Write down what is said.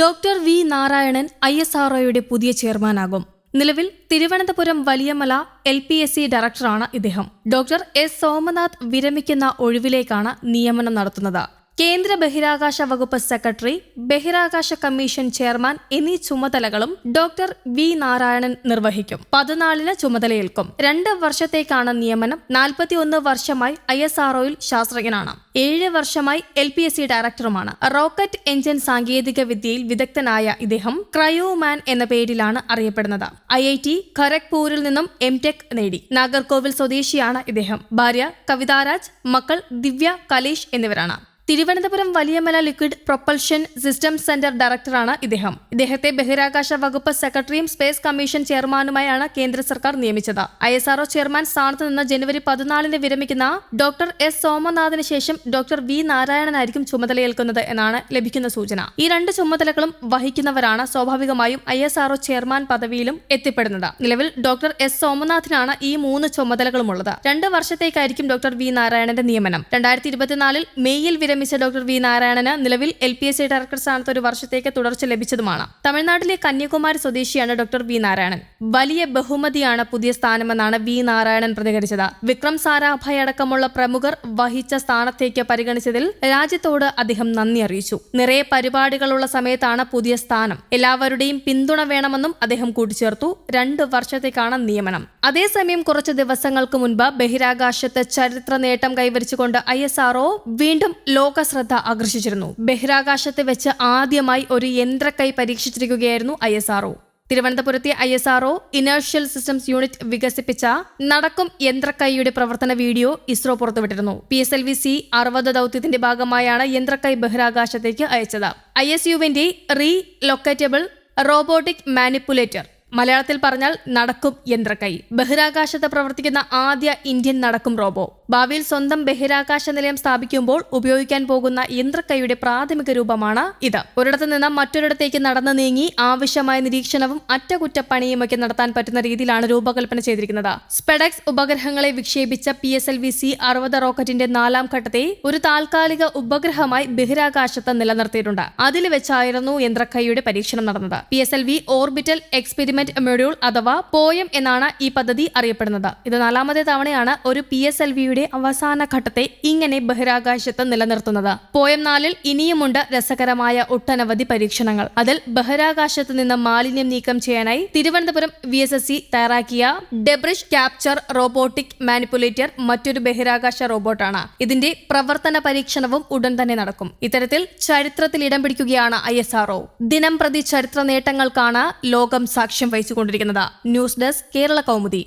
Doctor V Narayanan I S ആർഒയുടെ പുതിയ ചെയർമാനാകും. നിലവിൽ Thiruvananthapuram Valiyamala L P S C ഡയറക്ടറാണ് ഇദ്ദേഹം. ഡോക്ടർ എസ് സോമനാഥ് വിരമിക്കുന്ന ഒഴിവിലേക്കാണ് നിയമനം നടത്തുന്നത്. കേന്ദ്ര ബഹിരാകാശ വകുപ്പ് സെക്രട്ടറി ബഹിരാകാശ കമ്മീഷൻ ചെയർമാൻ എന്നീ ചുമതലകളും ഡോക്ടർ വി നാരായണൻ നിർവഹിക്കും. പതിനാലിന് ചുമതലയേൽക്കും. രണ്ട് വർഷത്തേക്കാണ് നിയമനം. നാൽപ്പത്തിയൊന്ന് വർഷമായി ഐ എസ് ആർഒയിൽ ശാസ്ത്രജ്ഞനാണ്. ഏഴ് വർഷമായി എൽ പി എസ് സി ഡയറക്ടറുമാണ്. റോക്കറ്റ് എഞ്ചിൻ സാങ്കേതിക വിദ്യയിൽ വിദഗ്ധനായ ഇദ്ദേഹം ക്രയോമാൻ എന്ന പേരിലാണ് അറിയപ്പെടുന്നത്. ഐ ഐ ടി ഖരഗ്പൂരിൽ നിന്നും എം ടെക് നേടി. നാഗർകോവിൽ സ്വദേശിയാണ് ഇദ്ദേഹം. ഭാര്യ കവിതാരാജ് മക്കൾ ദിവ്യ കലേഷ് എന്നിവരാണ്. Thiruvananthapuram Valiyamala liquid propulsion system centre ഡയറക്ടറാണ് ഇദ്ദേഹം. ഇദ്ദേഹത്തെ ബഹിരാകാശ വകുപ്പ് സെക്രട്ടറിയും സ്പേസ് കമ്മീഷൻ ചെയർമാനുമായാണ് കേന്ദ്ര സർക്കാർ നിയമിച്ചത്. ഐ എസ് ആർഒ ചെയർമാൻ സ്ഥാനത്ത് നിന്ന് ജനുവരി പതിനാലിന് വിരമിക്കുന്ന ഡോക്ടർ എസ് സോമനാഥിന് ശേഷം ഡോക്ടർ വി നാരായണനായിരിക്കും ചുമതലയേൽക്കുന്നത് എന്നാണ് ലഭിക്കുന്ന സൂചന. ഈ രണ്ട് ചുമതലകളും വഹിക്കുന്നവരാണ് സ്വാഭാവികമായും I S R O chairman പദവിയിലും എത്തിപ്പെടുന്നത്. നിലവിൽ ഡോക്ടർ എസ് സോമനാഥിനാണ് ഈ മൂന്ന് ചുമതലകളുമുള്ളത്. രണ്ട് വർഷത്തേക്കായിരിക്കും ഡോക്ടർ വി നാരായണന്റെ നിയമനം. രണ്ടായിരത്തി ഇരുപത്തിനാലിൽ മെയ്യിൽ വിരമിച്ച ഡോക്ടർ വി നാരായണന് നിലവിൽ L P S C director സ്ഥാനത്ത് ഒരു വർഷത്തേക്ക് തുടർച്ച ലഭിച്ചതുമാണ്. തമിഴ്നാട്ടിലെ കന്യാകുമാരി സ്വദേശിയാണ് ഡോക്ടർ വി നാരായണൻ. വലിയ ബഹുമതിയാണ് പുതിയ സ്ഥാനമെന്നാണ് വി നാരായണൻ പ്രതികരിച്ചത്. വിക്രം സാരാഭായ് അടക്കമുള്ള പ്രമുഖർ വഹിച്ച സ്ഥാനത്തേക്ക് പരിഗണിച്ചതിൽ രാജ്യത്തോട് അദ്ദേഹം നന്ദി അറിയിച്ചു. നിറയെ പരിപാടികളുള്ള സമയത്താണ് പുതിയ സ്ഥാനം. എല്ലാവരുടെയും പിന്തുണ വേണമെന്നും അദ്ദേഹം കൂട്ടിച്ചേർത്തു. രണ്ട് വർഷത്തേക്കാണ് നിയമനം. അതേസമയം കുറച്ച് ദിവസങ്ങൾക്ക് മുൻപ് ബഹിരാകാശത്ത് ചരിത്ര നേട്ടം കൈവരിച്ചുകൊണ്ട് ഐ വീണ്ടും ലോക ശ്രദ്ധ ആകർഷിച്ചിരുന്നു. ബഹിരാകാശത്ത് വെച്ച് ആദ്യമായി ഒരു യന്ത്രക്കൈ പരീക്ഷിച്ചിരിക്കുകയായിരുന്നു ഐ എസ് ആർഒ തിരുവനന്തപുരത്തെ I S R O inertial systems unit വികസിപ്പിച്ച നടക്കും യന്ത്രക്കൈയുടെ പ്രവർത്തന video ISRO പുറത്തുവിട്ടിരുന്നു. P S L V C അറുപത് ദൌത്യത്തിന്റെ ഭാഗമായാണ് യന്ത്രക്കൈ ബഹിരാകാശത്തേക്ക് അയച്ചത്. ഐ എസ് യുവിന്റെ റീ ലൊക്കേറ്റബിൾ റോബോട്ടിക് മാനിപ്പുലേറ്റർ മലയാളത്തിൽ പറഞ്ഞാൽ നടക്കും യന്ത്രക്കൈ. ബഹിരാകാശത്ത് പ്രവർത്തിക്കുന്ന ആദ്യ ഇന്ത്യൻ നടക്കും റോബോ. ഭാവിയിൽ സ്വന്തം ബഹിരാകാശ നിലയം സ്ഥാപിക്കുമ്പോൾ ഉപയോഗിക്കാൻ പോകുന്ന യന്ത്രക്കൈയുടെ പ്രാഥമിക രൂപമാണ് ഇത്. ഒരിടത്തു നിന്ന് മറ്റൊരിടത്തേക്ക് നടന്നു നീങ്ങി ആവശ്യമായ നിരീക്ഷണവും അറ്റകുറ്റപ്പണിയുമൊക്കെ നടത്താൻ പറ്റുന്ന രീതിയിലാണ് രൂപകൽപ്പന ചെയ്തിരിക്കുന്നത്. സ്പെഡക്സ് ഉപഗ്രഹങ്ങളെ വിക്ഷേപിച്ച P S L V C അറുപത് റോക്കറ്റിന്റെ നാലാം ഘട്ടത്തെ ഒരു താൽക്കാലിക ഉപഗ്രഹമായി ബഹിരാകാശത്ത് നിലനിർത്തിയിട്ടുണ്ട്. അതിൽ വെച്ചായിരുന്നു യന്ത്രക്കൈയുടെ പരീക്ഷണം നടന്നത്. P S L V orbital experiment module അഥവാ പോയം എന്നാണ് ഈ പദ്ധതി അറിയപ്പെടുന്നത്. ഇത് നാലാമത്തെ തവണയാണ് ഒരു പി എസ് എൽ വിയുടെ അവസാന ഘട്ടത്തെ ഇങ്ങനെ ബഹിരാകാശത്ത് നിലനിർത്തുന്നത്. പോയം നാലിൽ ഇനിയുമുണ്ട് രസകരമായ ഒട്ടനവധി പരീക്ഷണങ്ങൾ. അതിൽ ബഹിരാകാശത്ത് നിന്ന് മാലിന്യം നീക്കം ചെയ്യാനായി Thiruvananthapuram V S S C തയ്യാറാക്കിയ ഡെബ്രിഷ് ക്യാപ്ചർ റോബോട്ടിക് മാനിപ്പുലേറ്റർ മറ്റൊരു ബഹിരാകാശ റോബോട്ടാണ്. ഇതിന്റെ പ്രവർത്തന പരീക്ഷണവും ഉടൻ തന്നെ നടക്കും. ഇത്തരത്തിൽ ചരിത്രത്തിൽ ഇടം പിടിക്കുകയാണ് ഐ എസ് ആർഒ ദിനം പ്രതി ചരിത്ര നേട്ടങ്ങൾക്കാണ് ലോകം വഹിച്ചുകൊണ്ടിരിക്കുന്നത്. News desk Kerala Kaumudi.